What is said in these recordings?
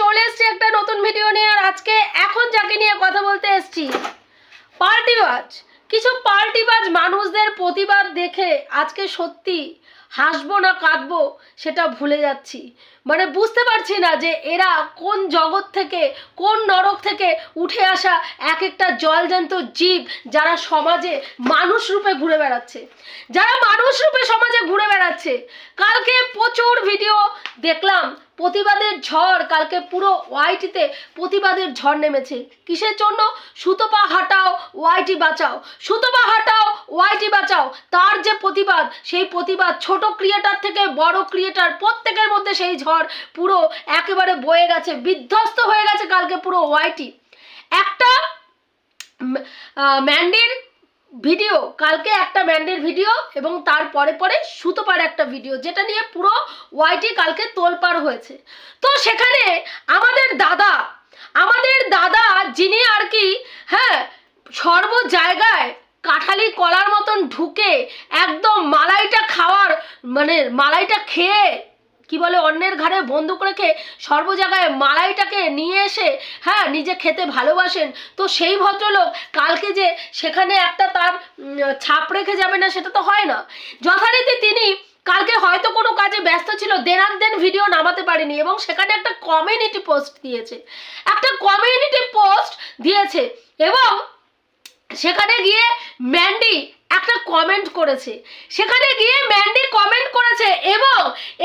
চলে এসেছি একটা নতুন ভিডিও নিয়ে, আর আজকে এখন যাকে নিয়ে কথা বলতে এসেছি, পার্টিবাজ। কিছু পার্টিবাজ মানুষদের প্রতিবাদ দেখে আজকে সত্যি হাসবো না, কাঁদবো, সেটা ভুলে যাচ্ছি। মানে বুঝতে পারছি না যে এরা কোন জগৎ থেকে, কোন নরক থেকে উঠে আসা এক একটা জলজান্ত জীব যারা সমাজে মানুষ রূপে ঘুরে বেড়াচ্ছে। যারা মানুষ রূপে সমাজে ঘুরে বেড়াচ্ছে। কালকে প্রচুর ভিডিও দেখলাম, প্রতিবাদের ঝড়, কালকে পুরো ওয়াইটিতে প্রতিবাদের ঝড় নেমেছে। কিসের জন্য? সুতপা হাটাও, ওয়াইটি বাঁচাও। সুতপা হাটাও ওয়াইটি বাঁচাও। তার যে প্রতিবাদ, সেই প্রতিবাদ ছোট ক্রিয়েটার থেকে বড় ক্রিয়েটার প্রত্যেকের মধ্যে সেই ঝড় পুরো একেবারে বয়ে গেছে, বিধ্বস্ত হয়ে গেছে কালকে পুরো ওয়াইটি একটা ম্যান্ডির ভিডিও কালকে একটা ব্যান্ডের ভিডিও এবং তার পরে পরে সুতোপার একটা ভিডিও যেটা নিয়ে পুরো ওয়াইটি কালকে তোলপাড় হয়েছে। তো সেখানে আমাদের দাদা আমাদের দাদা যিনি আর কি হ্যাঁ সর্ব জায়গায় কাঁঠালি কলার মতন ঢুকে একদম মালাইটা খাওয়ার মানে মালাইটা খেয়ে, কি বলে, অন্যের ঘাড়ে বন্দুক রেখে সর্ব জায়গায় মালাইটাকে নিয়ে এসে হ্যাঁ নিজে খেতে ভালোবাসেন। তো সেই ভদ্রলোক কালকে যে সেখানে একটা তার ছাপ রেখে যাবে না, সেটা তো হয় না। যথারীতি তিনি কালকে হয়তো কোনো কাজে ব্যস্ত ছিল দেনার দেন ভিডিও নামাতে পারেনি এবং সেখানে একটা কমিউনিটি পোস্ট দিয়েছে। একটা কমিউনিটি পোস্ট দিয়েছে এবং সেখানে গিয়ে ম্যান্ডি একটা কমেন্ট করেছে। সেখানে গিয়ে ম্যান্ডি কমেন্ট করেছে এবং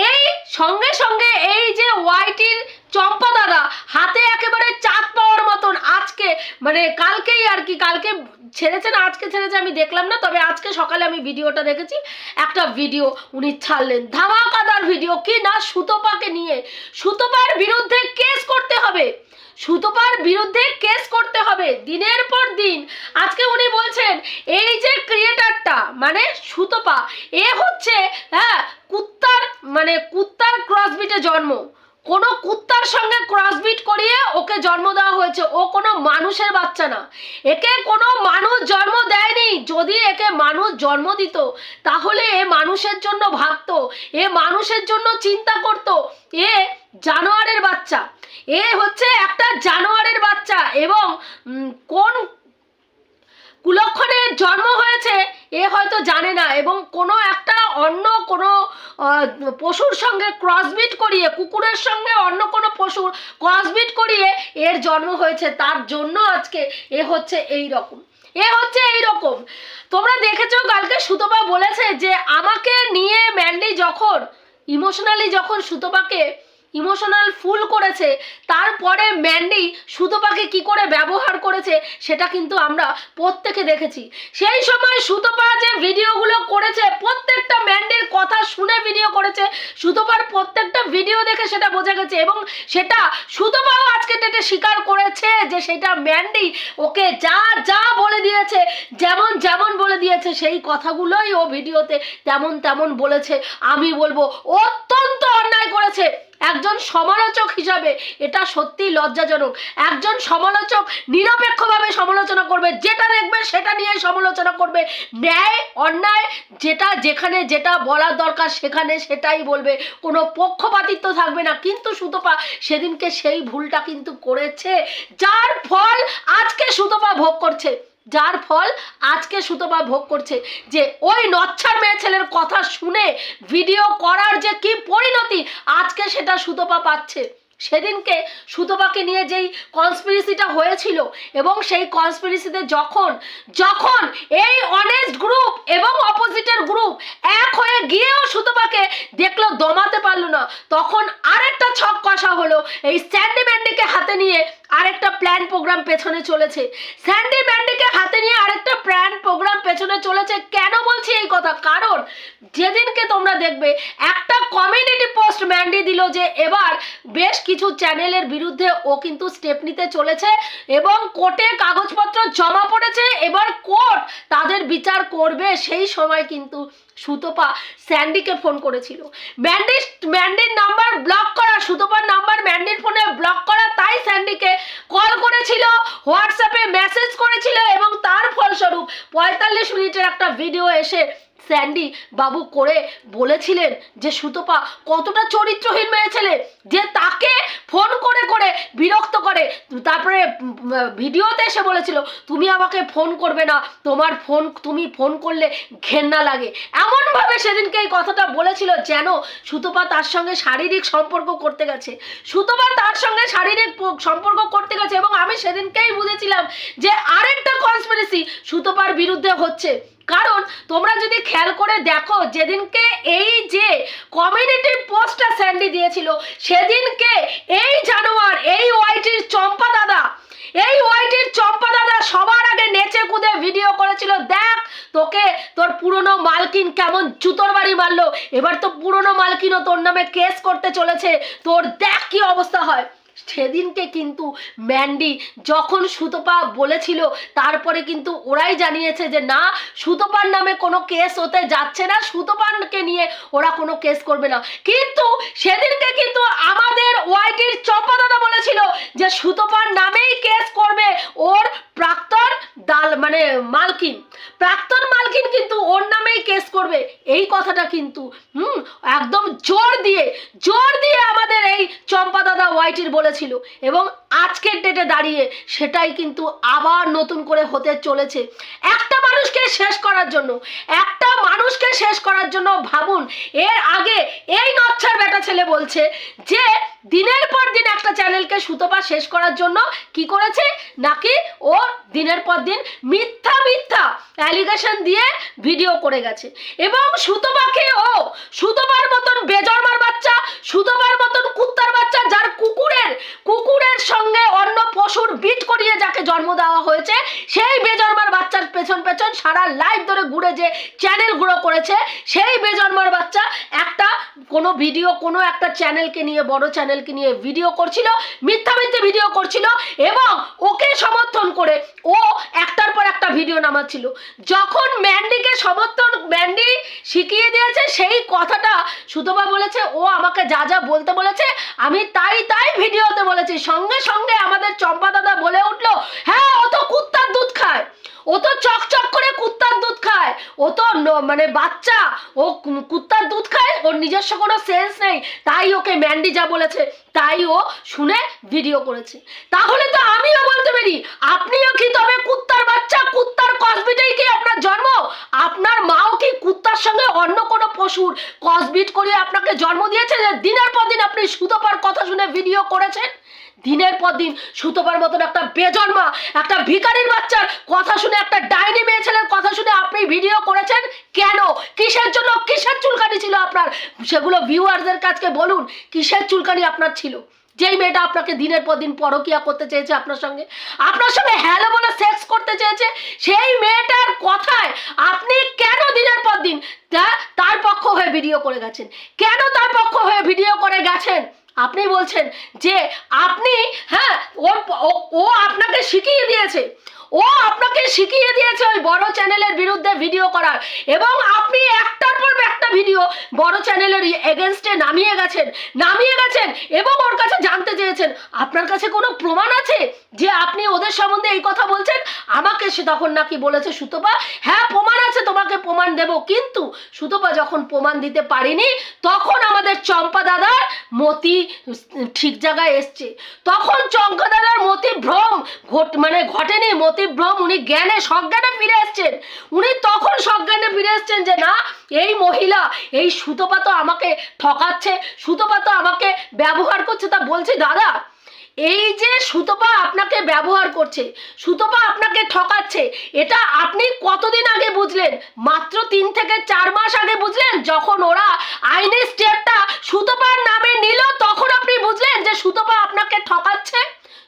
এই সঙ্গে সঙ্গে এই যে ওয়াইটির চম্পা দাদা হাতে একেবারে চাঁদ পাওয়ার মতন আজকে মানে কালকেই আর কি, কালকে ছেড়েছে না, আজকে ছেড়েছে আমি দেখলাম না, তবে আজকে সকালে আমি ভিডিওটা দেখেছি। একটা ভিডিও উনি ছাড়লেন। ধামাকাদার ভিডিও কি না সুতপাকে নিয়ে। সুতপার বিরুদ্ধে কেস করতে হবে। সুতপার বিরুদ্ধে কেস করতে হবে, দিনের পর দিন। আজকে উনি বলছেন, এই যে ক্রিয়েটারটা মানে সুতপা, এ হচ্ছে হ্যাঁ কুত্তার মানে কুত্তার ক্রসবিটে জন্ম। কোনো কুত্তার সঙ্গে ক্রসবিট করিয়ে ওকে জন্ম দেওয়া হয়েছে। ও কোনো মানুষের বাচ্চা না। একে কোনো মানুষ জন্ম দেয়নি। যদি একে মানুষ জন্ম দিত, তাহলে এ মানুষের জন্য ভাবতো, এ মানুষের জন্য চিন্তা করতো, এ জানোয়ারের বাচ্চা। এ হচ্ছে একটা জানোয়ারের বাচ্চা এবং কোন কুলক্ষণের জন্ম হয়েছে এ হয়তো জানে না এবং কোনো একটা অন্য কোনো পশুর সঙ্গে ক্রসবিট করিয়ে, কুকুরের সঙ্গে অন্য কোনো পশুর ক্রসবিট করিয়ে এর জন্ম হয়েছে। তার জন্য আজকে এ হচ্ছে এই রকম। এ হচ্ছে এই রকম। তোমরা দেখেছ, কালকে সুতপা বলেছে যে, আমাকে নিয়ে ম্যান্ডি যখন ইমোশনালি যখন সুতপাকে ইমোশনাল ফুল করেছে, তারপরে ম্যান্ডি সুতপাকে কি করে ব্যবহার করেছে সেটা কিন্তু আমরা প্রত্যেকে দেখেছি। সেই সময় সুতপা যে ভিডিওগুলো করেছে, প্রত্যেকটা ম্যান্ডির কথা শুনে ভিডিও করেছে, সুতপার প্রত্যেকটা ভিডিও দেখে সেটা বোঝা গেছে এবং সেটা সুতপাও আজকে ডেটে স্বীকার করেছে যে সেটা ম্যান্ডি ওকে যা যা বলে দিয়েছে, যেমন যেমন বলে দিয়েছে, সেই কথাগুলোই ও ভিডিওতে তেমন তেমন বলেছে। আমি বলব, অত্যন্ত অন্যায় করেছে। একজন সমালোচক হিসাবে এটা সত্যি লজ্জাজনক। একজন সমালোচক নিরপেক্ষভাবে সমালোচনা করবে, যেটা দেখবে সেটা নিয়ে সমালোচনা করবে। ন্যায়, অন্যায়, যেটা যেখানে যেটা বলার দরকার সেখানে সেটাই বলবে। কোনো পক্ষপাতিত্ব থাকবে না। কিন্তু সুতপা সেদিনকে সেই ভুলটা কিন্তু করেছে, যার ফল আজকে সুতপা ভোগ করছে। যার ফল আজকে সুতপা ভোগ করছে। যে ওই নচ্ছার মেয়ে ছেলের কথা শুনে ভিডিও করার যে কি পরিণতি, আজকে সেটা সুতপা পাচ্ছে। সেদিনকে সুতপাকে নিয়ে যেই কনস্পিরেসিটা হয়েছিল এবং সেই কনস্পিরেসিতে যখন যখন এই অনেস্ট গ্রুপ এবং অপোজিটের গ্রুপ এক হয়ে গিয়েও সুতপাকে দেখল, দমাতে পারল না, তখন আরেকটা ছক কষা হলো, এই স্যান্ডি হাতে নিয়ে আরেকটা প্ল্যান প্রোগ্রাম পেছনে চলেছে। স্যান্ডি ম্যান্ডিকে হাতে নিয়ে আরেকটা প্ল্যান প্রোগ্রাম পেছনে চলেছে। কেন বলছি এই কথা? কারণ যেদিনকে তোমরা দেখবে, একটা কমিউনিটি পোস্ট ম্যান্ডি দিল যে এবার বেশ কিছু চ্যানেলের বিরুদ্ধে ও কিন্তু স্টেপ নিতে চলেছে এবং কোর্টে কাগজপত্র জমা পড়েছে। এবার কোর্ট তাদের বিচার করবে। সেই সময় কিন্তু সুতপা স্যান্ডিকে ফোন করেছিল। ম্যান্ডি ম্যান্ডির নাম্বার ব্লক করা, সুতপার নাম্বার ম্যান্ডির ফোনে ব্লক করা, তাই স্যান্ডিকে কল করেছিল, হোয়াটসঅ্যাপে মেসেজ করেছিল এবং তার ফলস্বরূপ পঁয়তাল্লিশ মিনিটের একটা ভিডিও এসে স্যান্ডি বাবু করে বলেছিলেন যে, সুতপা, কতটা চরিত্রহীন মেয়ে ছেলে যে তাকে ফোন করে করে বিরক্ত করে। তারপরে ভিডিওতে এসে বলেছিল, তুমি আমাকে ফোন করবে না, তোমার ফোন, তুমি ফোন করলে ঘেন্না লাগে। এমনভাবে সেদিনকে এই কথাটা বলেছিল যেন সুতপা তার সঙ্গে শারীরিক সম্পর্ক করতে গেছে। সুতপা তার সঙ্গে শারীরিক সম্পর্ক করতে গেছে এবং আমি সেদিনকেই বুঝেছিলাম যে, আরেকটা কনস্পিরেসি সুতপার বিরুদ্ধে হচ্ছে। কারণ তোমরা যদি খেয়াল করে দেখো, যেদিনকে এই যে কমিউনিটি পোস্টটা স্যান্ডি দিয়েছিল, সেদিনকে এই জানোয়ার, এই ওয়াইটির চম্পা দাদা, এই ওয়াইটির চম্পা দাদা সবার আগে নেচে কুদে ভিডিও করেছিল, দেখ তোকে তোর পুরনো মালকিন কেমন জুতোর বাড়ি মারলো, এবার তো পুরনো মালকিনও তোর নামে কেস করতে চলেছে, তোর দেখ কি অবস্থা হয়। সেদিনকে কিন্তু ম্যান্ডি যখন সুতপা বলেছিল, তারপরে কিন্তু ওরাই জানিয়েছে যে, না, সুতপার নামে কোনো কেস হতে যাচ্ছে না সুতপারকে নিয়ে ওরা কোনো কেস করবে না। কিন্তু সেদিনকে কিন্তু আমাদের ওয়াইটির চম্পা বলেছিল যে, সুতপার নামেই কেস করবে ওর প্রাক্তন দাল মানে মালকিন। প্রাক্তন মালকিন কিন্তু ওর নামেই কেস করবে। এই কথাটা কিন্তু, হুম, একদম জোর দিয়ে জোর দিয়ে আমাদের এই চম্পা দাদা ওয়াইটির বলেছিল এবং আজকের ডেটে দাঁড়িয়ে সেটাই কিন্তু আবার নতুন করে হতে চলেছে। একটা মানুষকে শেষ করার জন্য, একটা মানুষকে শেষ করার জন্য ভাবুন, এর আগে এই নচ্ছার বেটা ছেলে বলছে যে, দিনের পর দিন একটা চ্যানেলকে সুতপা শেষ করার জন্য কি করেছে? নাকি ও দিনের পর দিন মিথ্যা মিথ্যা অ্যালিগেশন দিয়ে ভিডিও করে গেছে। এবং সুতপাকে ও সুতপার মতন বেজন্মার বাচ্চা, সুতপার মতন কুত্তার বাচ্চা, যার কুকুরের কুকুরের সঙ্গে অন্য পশুর বিট করিয়ে যাকে জন্ম দেওয়া হয়েছে, সেই বেজন্মার বাচ্চার পেছন পেছন সারা লাইফ ধরে ঘুরে যে চ্যানেলগুলো করেছে, সেই বেজন্মার বাচ্চা কোনো ভিডিও, কোনো একটা চ্যানেলকে নিয়ে, বড় চ্যানেলকে নিয়ে ভিডিও করছিল, মিথ্যা মিথ্যে ভিডিও করছিল এবং ওকে সমর্থন করে ও একটার পর একটা ভিডিও নামাচ্ছিল। যখন ম্যান্ডিকে সমর্থন ম্যান্ডি শিখিয়ে দিয়েছে, সেই কথাটা সুতপা বলেছে, ও আমাকে যা যা বলতে বলেছে, আমি তাই তাই ভিডিওতে বলেছি। সঙ্গে সঙ্গে আমাদের চম্পা দাদা বলে উঠল হ্যাঁ ও তো কুত্তার দুধ খায়। ও তো চকচক করে কুত্তার দুধ খায়। ও তো মানে বাচ্চা, ও কুত্তার দুধ খায়, ওর নিজস্ব কোনো সেন্স নেই। তাই ওকে ম্যান্ডি যা বলেছে, তাই ও শুনে ভিডিও করেছে। তাহলে তো আমিও বলতে পারি, আপনিও কি তবে কুত্তার বাচ্চা, কুত্তার কসবিটাই কি আপনার জন্ম? আপনার মাও কি কুত্তার সঙ্গে অন্য কোনো পশুর কসবিট করে আপনাকে জন্ম দিয়েছে? যে দিনের পর দিন আপনি সুতপার কথা শুনে ভিডিও করেছেন? দিনের পর দিন সুতোবার মতন একটা বেজন্মা, একটা ভিকারির বাচ্চার কথা শুনে, একটা ডাইনি মেয়ে ছেলের কথা শুনে আপনি ভিডিও করেছেন? কেন? কিসের জন্য? কিসের চুলকানি ছিল আপনার? সেগুলো ভিউয়ারদের কাছে বলুন, কিসের চুলকানি আপনার ছিল? যেই মেয়েটা আপনাকে দিনের পর দিন পরকিয়া করতে চেয়েছে আপনার সঙ্গে আপনার সঙ্গে হ্যালো বলে সেক্স করতে চেয়েছে, সেই মেয়েটার কথায় আপনি কেন দিনের পর দিন তার পক্ষ হয়ে ভিডিও করে গেছেন? কেন তার পক্ষ হয়ে ভিডিও করে গেছেন? আপনি বলছেন যে আপনি হ্যাঁ ও আপনাকে শিখিয়ে দিয়েছে। ও আপনাকে শিখিয়ে দিয়েছে ওই বড় চ্যানেলের বিরুদ্ধে ভিডিও করার। এবং আপনি একটার পর একটা ভিডিও বড় চ্যানেলের এগেনস্টে নামিয়ে গেছেন নামিয়ে গেছেন এবং ওর কাছে জানতে চেয়েছেন। আপনার কাছে কোনো প্রমাণ আছে? যে আপনি ওদের সম্বন্ধে এই কথা বলছেন, আমাকে সে তখন নাকি বলেছে, সুতপা হ্যাঁ প্রমাণ আছে, তোমাকে প্রমাণ দেব। কিন্তু সুতপা যখন প্রমাণ দিতে পারিনি, তখন আমাদের চম্পা দাদার মতি ঠিক জায়গায় এসছে। তখন চম্পা দাদার মতি ভ্রম ঘট মানে ঘটেনি, মতি ভ্রম উনি জ্ঞানে, সজ্ঞানে ফিরে এসছেন। উনি তখন সজ্ঞানে ফিরে এসছেন যে, না, এই মহিলা, এই সুতপা তো আমাকে ঠকাচ্ছে, সুতপা তো আমাকে ব্যবহার করছে। তা বলছি, দাদা এই যে সুতপা আপনাকে ব্যবহার করছে, সুতপা আপনাকে ঠকাচ্ছে, এটা আপনি কতদিন আগে বুঝলেন? মাত্র তিন থেকে চার মাস আগে বুঝলেন? যখন ওরা আইনের স্টেপটা সুতপার নামে নিল, তখন আপনি বুঝলেন যে সুতপা আপনাকে ঠকাচ্ছে?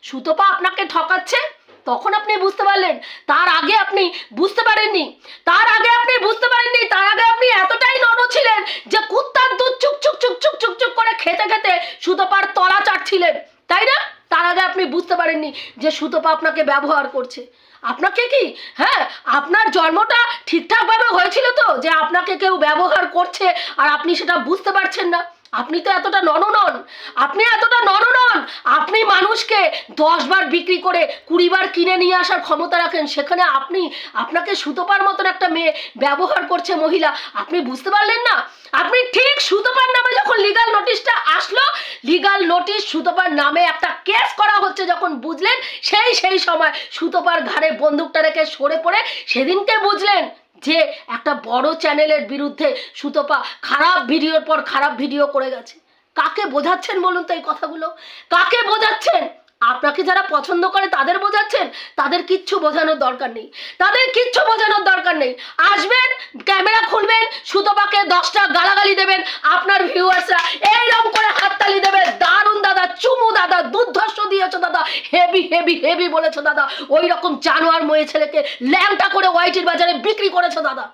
সুতপা আপনাকে ঠকাচ্ছে? তখন আপনি বুঝতে পারলেন। তার আগে আপনি বুঝতে পারেননি। তার আগে আপনি বুঝতে পারেননি। তার আগে আপনি এতটাই নড় ছিলেন যে কুত্তার দুধ চুক চুক চুক চুক চুক চুক করে খেতে খেতে সুতপার তলা চাটছিলেন। তাই না? তার আগে আপনি বুঝতে পারেননি যে সুতপা আপনাকে ব্যবহার করছে। আপনাকে কি? হ্যাঁ আপনার জন্মটা ঠিকঠাকভাবে হয়েছিল তো যে আপনাকে কেউ ব্যবহার করছে আর আপনি সেটা বুঝতে পারছেন না। আপনি তো এতটা নন নন আপনি এতটা নন নন আপনি মানুষকে দশ বার বিক্রি করে কুড়ি বার কিনে নিয়ে আসার ক্ষমতা রাখেন, সেখানে আপনি, আপনাকে সুতোপার মতন একটা মেয়ে ব্যবহার করছে মহিলা, আপনি বুঝতে পারলেন না? আপনি ঠিক সুতোপার নামে যখন লিগাল নোটিশটা আসলো লিগাল নোটিশ সুতোপার নামে একটা কেস করা হচ্ছে যখন বুঝলেন, সেই সেই সময় সুতোপার ঘাড়ে বন্দুকটা রেখে সরে পড়ে সেদিনকে বুঝলেন। যে একটা বড় চ্যানেলের বিরুদ্ধে সুতপা খারাপ ভিডিওর পর খারাপ ভিডিও করে গেছে। কাকে বোঝাচ্ছেন বলুন তো এই কথাগুলো? কাকে বোঝাচ্ছেন? আপনাকে যারা পছন্দ করে তাদের বোঝাচ্ছেন, তাদের কিচ্ছু বোঝানোর দরকার নেই। তাদের কিচ্ছু বোঝানোর দরকার নেই। আসবেন, ক্যামেরা খুলবেন সুতপাকে দশটা গালাগালি দেবেন, আপনার ভিউয়ার্সরা এইরকম করে হাততালি দেবে দারুণ দাদা, চুমু দাদা, দুর্ধর্ষ দিয়েছ দাদা। হেভি হেভি হেভি বলেছ দাদা। ওই রকম জানোয়ার ময়ে ছেলেকে ল্যাংটা করে ওয়াইটির বাজারে বিক্রি করেছ দাদা।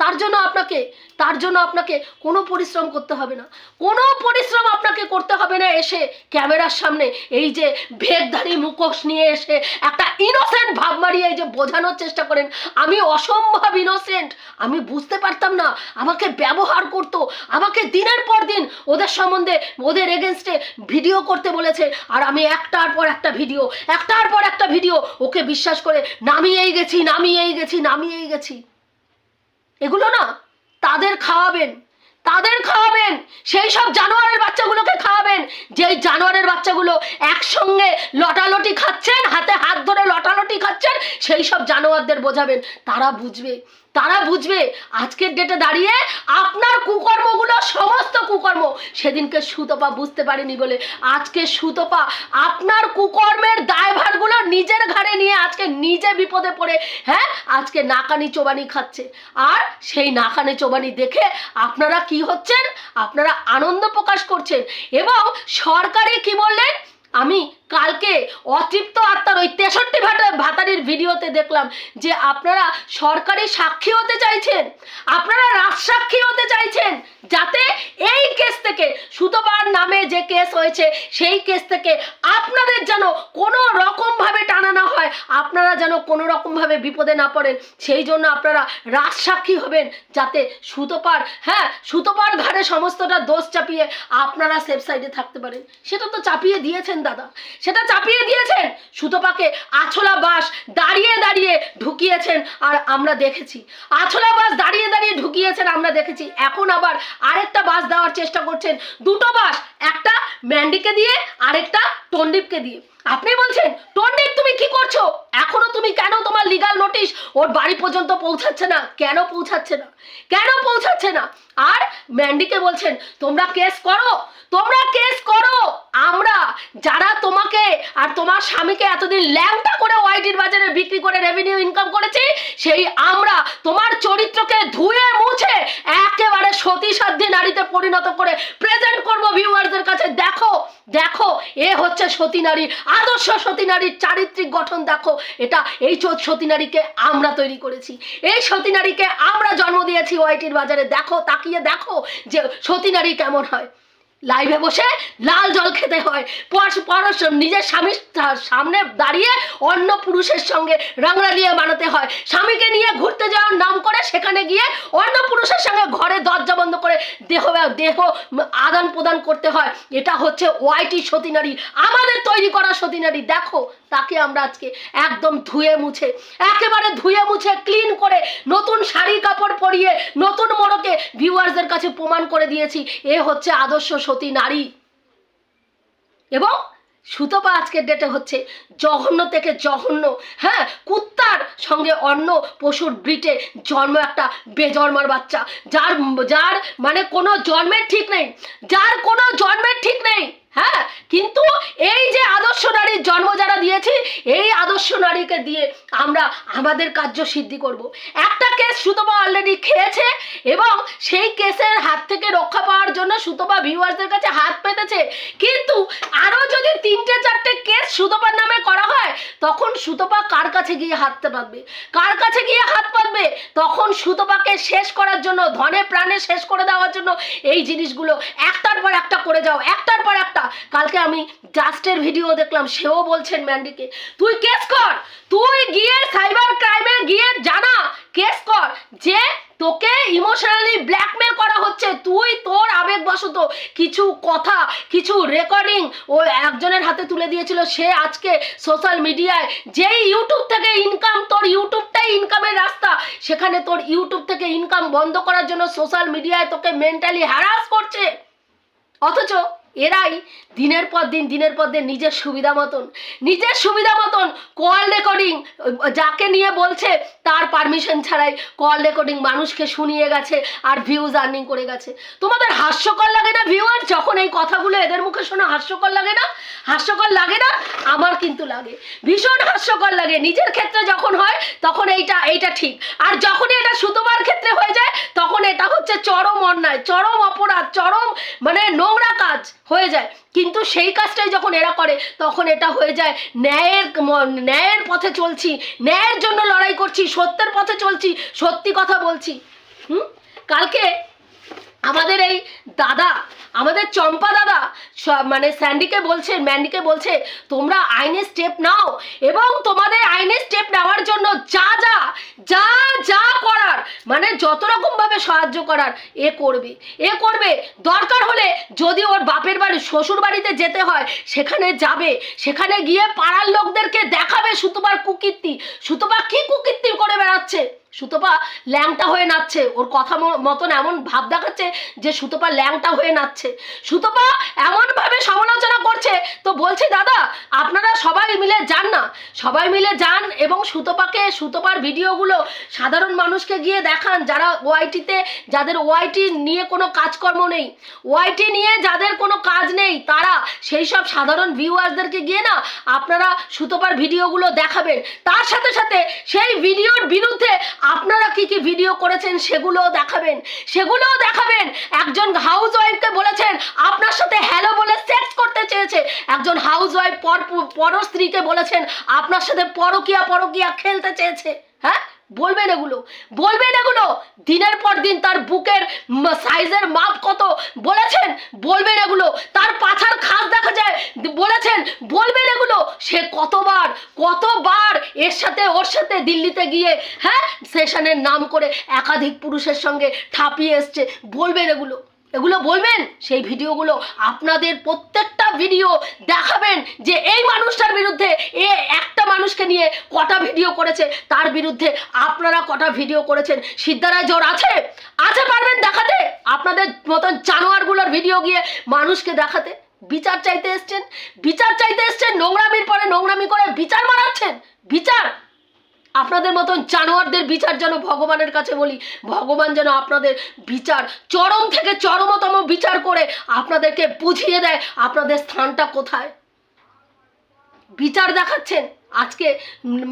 তার জন্য আপনাকে, তার জন্য আপনাকে কোনো পরিশ্রম করতে হবে না। কোনো পরিশ্রম আপনাকে করতে হবে না এসে ক্যামেরার সামনে এই যে ভেগধারী মুখোশ নিয়ে এসে একটা ইনোসেন্ট ভাব মারিয়ে এই যে বোঝানোর চেষ্টা করেন। আমি অসম্ভব ইনোসেন্ট আমি বুঝতে পারতাম না আমাকে ব্যবহার করতো। আমাকে দিনের পর দিন ওদের সম্বন্ধে ওদের এগেনস্টে ভিডিও করতে বলেছে। আর আমি একটার পর একটা ভিডিও একটার পর একটা ভিডিও ওকে বিশ্বাস করে নামিয়েই গেছি নামিয়েই গেছি নামিয়েই গেছি। এগুলো না তাদের খাওয়াবেন। তাদের খাওয়াবেন। সেই সব জানোয়ারের বাচ্চাগুলোকে খাওয়াবেন। যেই জানোয়ারের বাচ্চাগুলো একসঙ্গে লটালটি খাচ্ছেন, হাতে হাত ধরে লটালটি খাচ্ছেন, সেই সব জানোয়ারদের বোঝাবেন। তারা বুঝবে তারা বুঝবে আজকের ডেটে দাঁড়িয়ে আপনার কুকর্মগুলো সমস্ত কুকর্ম। সেদিনকে সুতপা বুঝতে পারেনি বলে। আজকে সুতপা আপনার কুকর্মের দায়ভারগুলো নিজের ঘাড়ে নিয়ে আজকে নিজে বিপদে পড়ে হ্যাঁ? আজকে নাকানি চোবানি খাচ্ছে। আর সেই নাকানি চোবানি দেখে আপনারা কি হচ্ছেন? আপনারা আনন্দ প্রকাশ করছেন। এবং সরকারে কি বললেন? আমি কালকে অতৃপ্ত আত্মার ওই তেষট্টি ভাটা ভাতারির ভিডিওতে দেখলাম যে আপনারা সরকারি সাক্ষী হতে চাইছেন, আপনারা রাজসাক্ষী হতে চাইছেন, যাতে এই কেস থেকে সুতোবার নামে যে কেস হয়েছে, সেই কেস থেকে আপনাদের যেন কোনো রকমভাবে টানা না হয়, আপনারা যেন কোনো রকমভাবে বিপদে না পড়েন, সেই জন্য আপনারা রাজসাক্ষী হবেন, যাতে সুতোপার হ্যাঁ সুতোপার ঘাড়ে সমস্তটা দোষ চাপিয়ে আপনারা সেফ সাইডে থাকতে পারেন। সেটা তো চাপিয়ে দিয়েছেন দাদা। সেটা চাপিয়ে দিয়েছেন। সুতোপাকে আছলা বাস দাঁড়িয়ে দাঁড়িয়ে ঢুকিয়েছেন আর আমরা দেখেছি। আছলা বাস দাঁড়িয়ে দাঁড়িয়ে ঢুকিয়েছেন, আমরা দেখেছি। এখন আবার আরেকটা বাস দেওয়ার চেষ্টা করছেন। দুটো বাস একটা ম্যান্ডিকে দিয়ে, আরেকটা তন্দীপকে দিয়ে। আপনি বলছেন টন্ডিপ তুমি কি করছ? এখনও তুমি কেন তোমার লিগাল নোটিশ ওর বাড়ি পর্যন্ত পৌঁছাচ্ছে না? কেন পৌঁছাচ্ছে না? কেন পৌঁছাচ্ছে না? আর ম্যান্ডিকে বলছেন, তোমরা কেস করো, তোমরা কেস করো। আমরা, যারা তোমাকে আর তোমার স্বামীকে এতদিন ল্যাংটা করে ওয়াইটির বাজারে বিক্রি করে রেভিনিউ ইনকাম করেছি, সেই আমরা তোমার চরিত্রকে ধুয়ে মুছে একেবারে সতী সাধ্যে নারীতে পরিণত করে প্রেজেন্ট করব ভিউয়ারদের কাছে। দেখো দেখো, এ হচ্ছে সতী নারী, আদর্শ সতী নারীর চারিত্রিক গঠন দেখো, এটা এই সতী নারীকে আমরা তৈরি করেছি। এই সতী নারীকে আমরা জন্ম দিয়েছি ওয়াইটির বাজারে, দেখো, তাকিয়ে দেখো যে সতী নারী কেমন হয়। লাইভে বসে লাল জল খেতে হয়। পর- পরশ নিজের স্বামীর সামনে দাঁড়িয়ে অন্য পুরুষের সঙ্গে রাংরালিয়ে বানাতে হয়। স্বামীকে নিয়ে ঘুরতে যাওয়ার নাম করে সেখানে গিয়ে অন্য পুরুষের সঙ্গে ঘরে দরজা বন্ধ করে দেহ দেহ আদান প্রদান করতে হয়। এটা হচ্ছে ওয়াইটি সতী নারী। আমাদের তৈরি করা সতী নারী, দেখো। তাকে আমরা আজকে একদম ধুয়ে মুছে, একেবারে ধুয়ে মুছে ক্লিন করে নতুন শাড়ি কাপড় পরিয়ে নতুন মোড়কে ভিউয়ার্সদের কাছে প্রমাণ করে দিয়েছি, এ হচ্ছে আদর্শ সতী নারী। এবং সুতপা আজকের ডেটে হচ্ছে জঘন্য থেকে জঘন্য হ্যাঁ কুত্তার সঙ্গে অন্য পশুর ব্রিটে জন্ম একটা বেজন্মার বাচ্চা, যার যার মানে কোনো জন্মের ঠিক নেই, যার কোনো জন্মের ঠিক নেই। হ্যাঁ কিন্তু এই যে আদর্শ নারীর জন্ম যারা দিয়েছি, এই আদর্শ নারীকে দিয়ে আমরা আমাদের কার্য সিদ্ধি করব। একটা কেস সুতপা অলরেডি খেয়েছে এবং সেই কেসের হাত থেকে রক্ষা পাওয়ার জন্য সুতপা ভিউয়ার্সদের কাছে হাত পেতেছে। কিন্তু আরও যদি তিনটে, চারটে কেস সুতপার নামে করা হয়, তখন সুতপা কার কাছে গিয়ে হাততে পারবে কার কাছে গিয়ে হাত পাতবে? তখন সুতপাকে শেষ করার জন্য, ধনে প্রাণে শেষ করে দেওয়ার জন্য এই জিনিসগুলো একটার পর একটা করে যাও, একটার পর একটা কালকে আমি জাস্টের ভিডিও দেখলাম, সেও বলছেন ম্যান্ডিকে তুই কেস কর, তুই গিয়ে সাইবার ক্রাইমে গিয়ে জানা কেস কর যে তোকে ইমোশনালি ব্ল্যাকমেল করা হচ্ছে, তুই তোর আবেগবশত কিছু কথা, কিছু রেকর্ডিং ও একজনের হাতে তুলে দিয়েছিল, সে আজকে সোশ্যাল মিডিয়ায় যেই ইউটিউব থেকে ইনকাম তোর ইউটিউবটাই ইনকামের রাস্তা, সেখানে তোর ইউটিউব থেকে ইনকাম বন্ধ করার জন্য সোশ্যাল মিডিয়ায় তোকে মেন্টালি হ্যারাস করছে। অথচ এরাই দিনের পর দিন, দিনের পর দিন নিজের সুবিধা মতন, নিজের সুবিধা মতন কল রেকর্ডিং যাকে নিয়ে বলছে তার পারমিশন ছাড়াই কল রেকর্ডিং মানুষকে শুনিয়ে গেছে আর ভিউজ আর্নিং করে গেছে। তোমাদের হাস্যকর লাগে না ভিউয়ার যখন এই কথাগুলো এদের মুখে শোনা হাস্যকর লাগে না? হাস্যকর লাগে না? আমার কিন্তু লাগে। ভীষণ হাস্যকর লাগে। নিজের ক্ষেত্রে যখন হয়, তখন এইটা এইটা ঠিক। আর যখনই এটা সুতোবার ক্ষেত্রে হয়ে যায়, তখন এটা হচ্ছে চরম অন্যায়, চরম অপরাধ, চরম মানে নোংরা কাজ। হয়ে যায়। কিন্তু সেই কাজটাই যখন এরা করে, তখন এটা হয়ে যায়, ন্যায়ের ন্যায়ের পথে চলছি, ন্যায়ের জন্য লড়াই করছি, সত্যের পথে চলছি, সত্যি কথা বলছি। হুম? কালকে আমাদের এই দাদা, আমাদের চম্পা দাদা মানে স্যান্ডিকে বলছে, ম্যান্ডিকে বলছে, তোমরা আইনের স্টেপ নাও এবং তোমাদের আইনের স্টেপ নেওয়ার জন্য যা যা যা যা করার মানে যত রকমভাবে সাহায্য করার, এ করবে। এ করবে। দরকার হলে যদি ওর বাপের বাড়ি, শ্বশুর বাড়িতে যেতে হয়, সেখানে যাবে। সেখানে গিয়ে পাড়ার লোকদেরকে দেখাবে সুতোবার কুকীর্তি। সুতোবা কি কুকীর্তি করে বেড়াচ্ছে? সুতোপা ল্যাংটা হয়ে নাচছে। ওর কথা মতন এমন ভাব দেখাচ্ছে যে সুতোপা ল্যাংটা হয়ে নাচছে। সুতোপা এমনভাবে সমালোচনা করছে, তো বলছি, দাদা, আপনারা সবাই মিলে যান না। সবাই মিলে যান এবং সুতোপাকে, সুতোপার ভিডিওগুলো সাধারণ মানুষকে গিয়ে দেখান। যারা ওআইটিতে যাদের ওআইটি নিয়ে কোনো কাজকর্ম নেই ওআইটি নিয়ে যাদের কোনো কাজ নেই, তারা সেই সব সাধারণ ভিউয়ার্সদেরকে গিয়ে না আপনারা সুতোপার ভিডিওগুলো দেখাবেন। তার সাথে সাথে সেই ভিডিওর বিরুদ্ধে আপনারা কি কি ভিডিও করেছেন সেগুলোও দেখাবেন সেগুলোও দেখাবেন। একজন হাউস ওয়াইফকে বলেছেন, আপনার সাথে হ্যালো বলে সেক্স করতে চেয়েছে। একজন হাউস ওয়াইফ পর পর স্ত্রীকে বলেছেন, আপনার সাথে পরকিয়া পরকিয়া খেলতে চেয়েছে। হ্যাঁ? বলবেন এগুলো। বলবেন এগুলো। দিনের পর দিন তার বুকের সাইজের মাপ কত? বলেছেন বলবেন এগুলো। তার পাছার খাস দেখা যায়, বলেছেন বলবেন এগুলো। সে কতবার কতবার এর সাথে, ওর সাথে দিল্লিতে গিয়ে হ্যাঁ সেশনের নাম করে একাধিক পুরুষের সঙ্গে ঠাপিয়ে এসছে। বলবেন এগুলো। এগুলো বলবেন, সেই ভিডিওগুলো আপনাদের প্রত্যেকটা ভিডিও দেখাবেন যে এই মানুষটার বিরুদ্ধে এ একটা মানুষকে নিয়ে কটা ভিডিও করেছে, তার বিরুদ্ধে আপনারা কটা ভিডিও করেছেন, সিদ্ধারায় জোর আছে? আছে পারবেন দেখাতে? আপনাদের মতন জানোয়ারগুলোর ভিডিও গিয়ে মানুষকে দেখাতে? বিচার চাইতে এসছেন? বিচার চাইতে এসছেন? নোংরামির পরে নোংরামি করে বিচার মারাচ্ছেন বিচার? আপনাদের মতন জানোয়ারদের বিচার যেন ভগবানের কাছে বলি, ভগবান যেন আপনাদের বিচার চরম থেকে চরমতম বিচার করে আপনাদেরকে বুঝিয়ে দেয় আপনাদের স্থানটা কোথায়। বিচার দেখাচ্ছেন। আজকে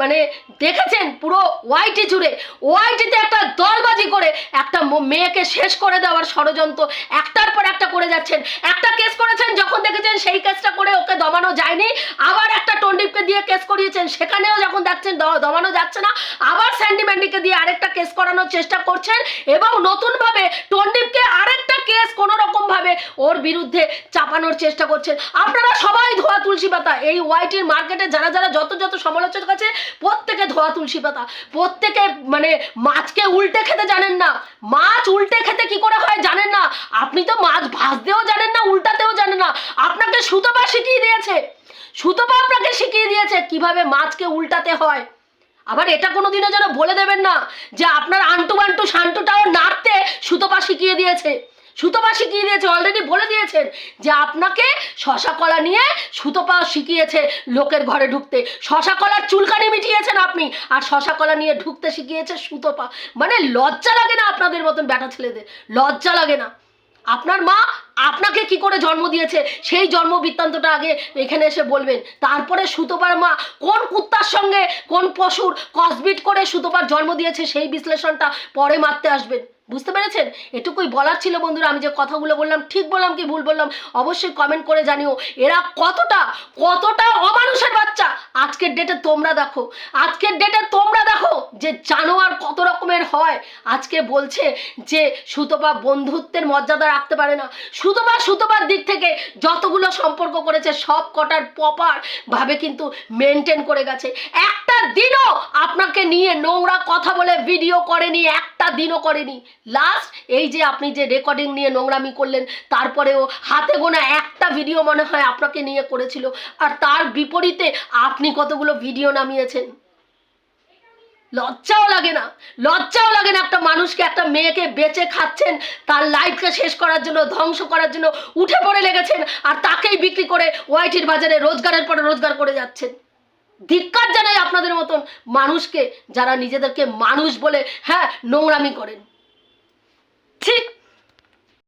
মানে দেখেছেন পুরো ওয়াইটি জুড়ে, ওয়াইটিতে একটা দলবাজি করে একটা মেয়েকে শেষ করে দেওয়ার ষড়যন্ত্র, একটার পর একটা করে যাচ্ছেন। একটা কেস করেছেন, যখন দেখেছেন সেই কেসটা করে ওকে দমানো যায়নি, আবার একটা টন্ডিপকে দিয়ে কেস করিয়েছেন, সেখানেও যখন দেখছেন দমানো যাচ্ছে না, আবার স্যান্ডি ম্যান্ডিকে দিয়ে আরেকটা কেস করানোর চেষ্টা করছেন, এবং নতুনভাবে টন্ডিপকে আরেকটা কেস কোনো রকম ভাবে ওর বিরুদ্ধে চাপানোর চেষ্টা করছেন। আপনারা সবাই ধোয়া তুলসী পাতা, এই ওয়াইটির মার্কেটে যারা যারা যত যত সমালোচক আছে, প্রত্যেকে ধোয়া তুলসী পাতা, প্রত্যেকে মানে মাছকে উল্টে খেতে জানেন না। মাছ উল্টে খেতে কি করে হয় জানেন না? আপনি তো মাছ ভাজতেও জানেন না, উল্টাতেও জানেন না। আপনাকে সুতোপা শিখিয়ে দিয়েছে। সুতোপা আপনাকে শিখিয়ে দিয়েছে কীভাবে মাছকে উল্টাতে হয়। আবার এটা কোনোদিনও যেন বলে দেবেন না যে আপনার আন্টু বান্টু শান্টুটাও নাড়তে সুতোপা শিখিয়ে দিয়েছে। সুতোপা শিখিয়ে দিয়েছে অলরেডি বলে দিয়েছেন যে আপনাকে শশা কলা নিয়ে সুতোপা শিখিয়েছে লোকের ঘরে ঢুকতে। শশা কলার চুলকানি মিটিয়েছেন আপনি, আর শশা কলা নিয়ে ঢুকতে শিখিয়েছে সুতোপা মানে লজ্জা লাগে না আপনাদের মতন ব্যাটা ছেলেদের, লজ্জা লাগে না। আপনার মা আপনাকে কি করে জন্ম দিয়েছে? সেই জন্ম বৃত্তান্তটা আগে এখানে এসে বলবেন। তারপরে সুতোপার মা কোন কুত্তার সঙ্গে কোন পশুর কসবিট করে সুতোপার জন্ম দিয়েছে সেই বিশ্লেষণটা পরে মারতে আসবেন। বুঝতে পেরেছেন? এটুকুই বলার ছিল বন্ধুরা, আমি যে কথাগুলো বললাম, ঠিক বললাম কি ভুল বললাম, অবশ্যই কমেন্ট করে জানিও। এরা কতটা কতটা অমানুষের বাচ্চা? আজকের ডেটে তোমরা দেখো, আজকের ডেটে তোমরা দেখো যে জানোয়ার কত রকমের হয়। আজকে বলছে যে সুতপা বন্ধুত্বের মর্যাদা রাখতে পারে না। সুতপা, সুতপার দিক থেকে যতগুলো সম্পর্ক করেছে, সব কটার প্রপার ভাবে কিন্তু মেনটেন করে গেছে। একটা দিনও আপনাকে নিয়ে নোংরা কথা বলে ভিডিও করেনি, একটা দিনও করেনি। লাস্ট এই যে আপনি যে রেকর্ডিং নিয়ে নোংরামি করলেন, তারপরেও হাতে গোনা একটা ভিডিও মনে হয় আপনাকে নিয়ে করেছিল। আর তার বিপরীতে আপনি কতগুলো ভিডিও নামিয়েছেন? লজ্জাও লাগে না। লজ্জাও লাগে না একটা মানুষকে, একটা মেয়েকে বেঁচে খাচ্ছেন, তার লাইফকে শেষ করার জন্য, ধ্বংস করার জন্য উঠে পড়ে লেগেছেন, আর তাকেই বিক্রি করে ওয়াইটির বাজারে রোজগারের পরে রোজগার করে যাচ্ছেন। ধিক্কার জানাই আপনাদের মতন মানুষকে, যারা নিজেদেরকে মানুষ বলে হ্যাঁ নোংরামি করেন। ঠিক